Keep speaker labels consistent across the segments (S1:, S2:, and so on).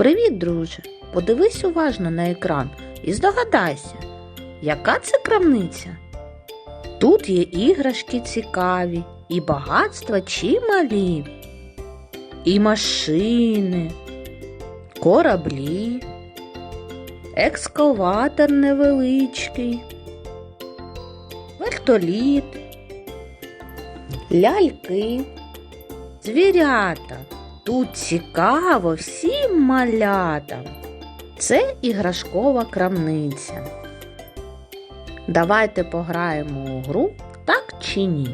S1: Привіт, друже! Подивись уважно на екран і здогадайся, яка це крамниця? Тут є іграшки цікаві, і багатства чималі, і машини, кораблі, екскаватор невеличкий, вертоліт, ляльки, звірята. Тут цікаво всім малятам. Це іграшкова крамниця. Давайте пограємо у гру так чи ні.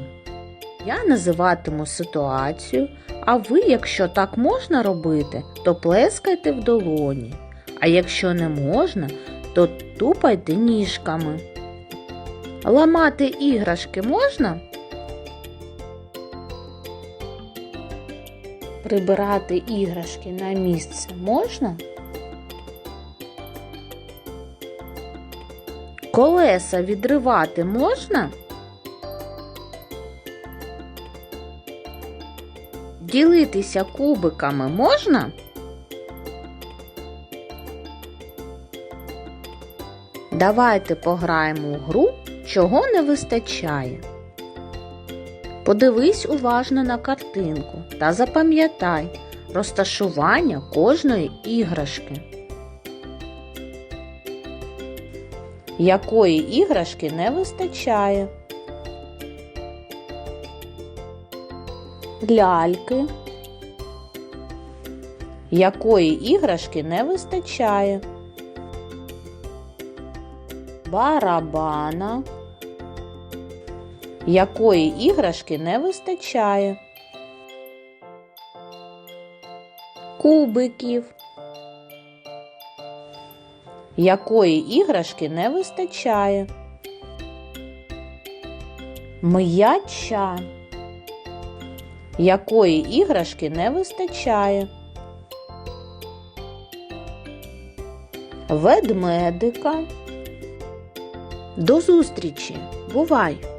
S1: Я називатиму ситуацію, а ви, якщо так можна робити, то плескайте в долоні. А якщо не можна, то тупайте ніжками. Ламати іграшки можна? Прибирати іграшки на місце можна? Колеса відривати можна? Ділитися кубиками можна? Давайте пограємо у гру, чого не вистачає. Подивись уважно на картинку та запам'ятай розташування кожної іграшки. Якої іграшки не вистачає? Ляльки. Якої іграшки не вистачає? Барабана. Якої іграшки не вистачає? Кубиків. Якої іграшки не вистачає? М'яча. Якої іграшки не вистачає? Ведмедика. До зустрічі! Бувай!